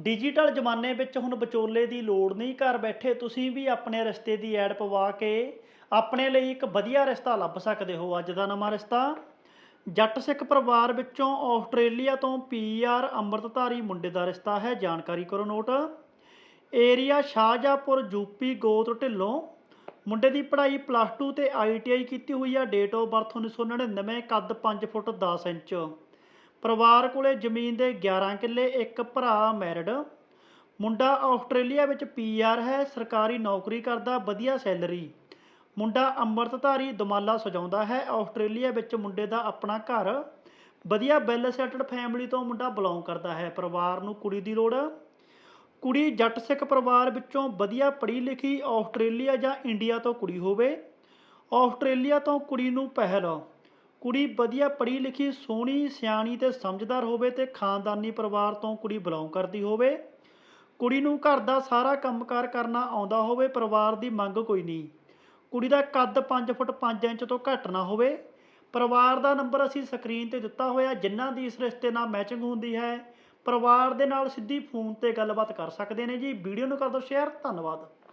Digital ਜ਼ਮਾਨੇ ਵਿੱਚ ਹੁਣ ਵਿਚੋਲੇ ਦੀ ਲੋੜ ਨਹੀਂ, ਘਰ ਬੈਠੇ ਤੁਸੀਂ ਵੀ ਆਪਣੇ ਰਿਸ਼ਤੇ ਦੀ ਐਡ ਪਵਾ ਕੇ ਆਪਣੇ ਲਈ ਇੱਕ ਵਧੀਆ ਰਿਸ਼ਤਾ ਲੱਭ ਸਕਦੇ ਹੋ। ਅੱਜ ਦਾ ਨਵਾਂ ਰਿਸ਼ਤਾ, ਜੱਟ ਸਿੱਖ ਪਰਿਵਾਰ ਵਿੱਚੋਂ ਆਸਟ੍ਰੇਲੀਆ ਤੋਂ ਪੀਆਰ ਅੰਮ੍ਰਿਤਧਾਰੀ ਮੁੰਡੇ ਦਾ ਰਿਸ਼ਤਾ ਹੈ। ਜਾਣਕਾਰੀ ਕਰੋ ਨੋਟ। ਏਰੀਆ ਸ਼ਾਹਜਹਾਂਪੁਰ ਯੂਪੀ ਗੋਤ ਢਿੱਲੋਂ। ਮੁੰਡੇ ਦੀ ਪੜ੍ਹਾਈ ਪਲੱਸ 2 ਤੇ ਆਈਟੀਆਈ ਕੀਤੀ ਹੋਈ ਆ। ਡੇਟ ਆਫ ਬਰਥ 1999 ਕੱਦ 5 ਫੁੱਟ 10 ਇੰਚ। ਪਰਿਵਾਰ ਕੋਲੇ ਜ਼ਮੀਨ ਦੇ 11 ਕਿੱਲੇ, ਇੱਕ ਭਰਾ ਮੈਰਿਡ ਮੁੰਡਾ ਆਸਟ੍ਰੇਲੀਆ ਵਿੱਚ ਪੀਆਰ ਹੈ, ਸਰਕਾਰੀ ਨੌਕਰੀ ਕਰਦਾ, ਵਧੀਆ ਸੈਲਰੀ। ਮੁੰਡਾ ਅੰਮ੍ਰਿਤਧਾਰੀ ਦਮਾਲਾ ਸਜਾਉਂਦਾ ਹੈ, ਆਸਟ੍ਰੇਲੀਆ ਵਿੱਚ ਮੁੰਡੇ ਦਾ ਆਪਣਾ ਘਰ। ਵਧੀਆ ਵੈਲ ਸੈਟਲਡ ਫੈਮਿਲੀ ਤੋਂ ਮੁੰਡਾ ਬਿਲੋਂਗ ਕਰਦਾ ਹੈ, ਪਰਿਵਾਰ ਨੂੰ ਕੁੜੀ ਦੀ ਲੋੜ। ਕੁੜੀ ਜੱਟ ਸਿੱਖ ਪਰਿਵਾਰ ਵਿੱਚੋਂ ਵਧੀਆ ਪੜ੍ਹੀ ਲਿਖੀ ਆਸਟ੍ਰੇਲੀਆ ਜਾਂ ਇੰਡੀਆ ਤੋਂ ਕੁੜੀ ਹੋਵੇ। ਆਸਟ੍ਰੇਲੀਆ ਤੋਂ ਕੁੜੀ ਨੂੰ ਪਹਿਲ। ਕੁੜੀ ਵਧੀਆ ਪੜ੍ਹੀ ਲਿਖੀ, ਸੋਹਣੀ, ਸਿਆਣੀ ਤੇ ਸਮਝਦਾਰ ਹੋਵੇ ਤੇ ਖਾਨਦਾਨੀ ਪਰਿਵਾਰ ਤੋਂ ਕੁੜੀ ਬਿਲੋਂਗ ਕਰਦੀ ਹੋਵੇ। ਕੁੜੀ ਨੂੰ ਘਰ ਦਾ ਸਾਰਾ ਕੰਮਕਾਰ ਕਰਨਾ ਆਉਂਦਾ ਹੋਵੇ, ਪਰਿਵਾਰ ਦੀ ਮੰਗ ਕੋਈ ਨਹੀਂ। ਕੁੜੀ ਦਾ ਕੱਦ 5 ਫੁੱਟ 5 ਇੰਚ ਤੋਂ ਘੱਟ ਨਾ ਹੋਵੇ। ਪਰਿਵਾਰ ਦਾ ਨੰਬਰ ਅਸੀਂ ਸਕਰੀਨ ਤੇ ਦਿੱਤਾ ਹੋਇਆ, ਜਿਨ੍ਹਾਂ ਦੀ ਇਸ ਰਿਸ਼ਤੇ ਨਾਲ ਮੈਚਿੰਗ ਹੁੰਦੀ ਹੈ। ਪਰਿਵਾਰ ਦੇ ਨਾਲ ਸਿੱਧੀ ਫੋਨ ਤੇ ਗੱਲਬਾਤ ਕਰ ਸਕਦੇ ਨੇ ਜੀ। ਵੀਡੀਓ ਨੂੰ ਕਰ ਦਿਓ ਸ਼ੇਅਰ। ਧੰਨਵਾਦ।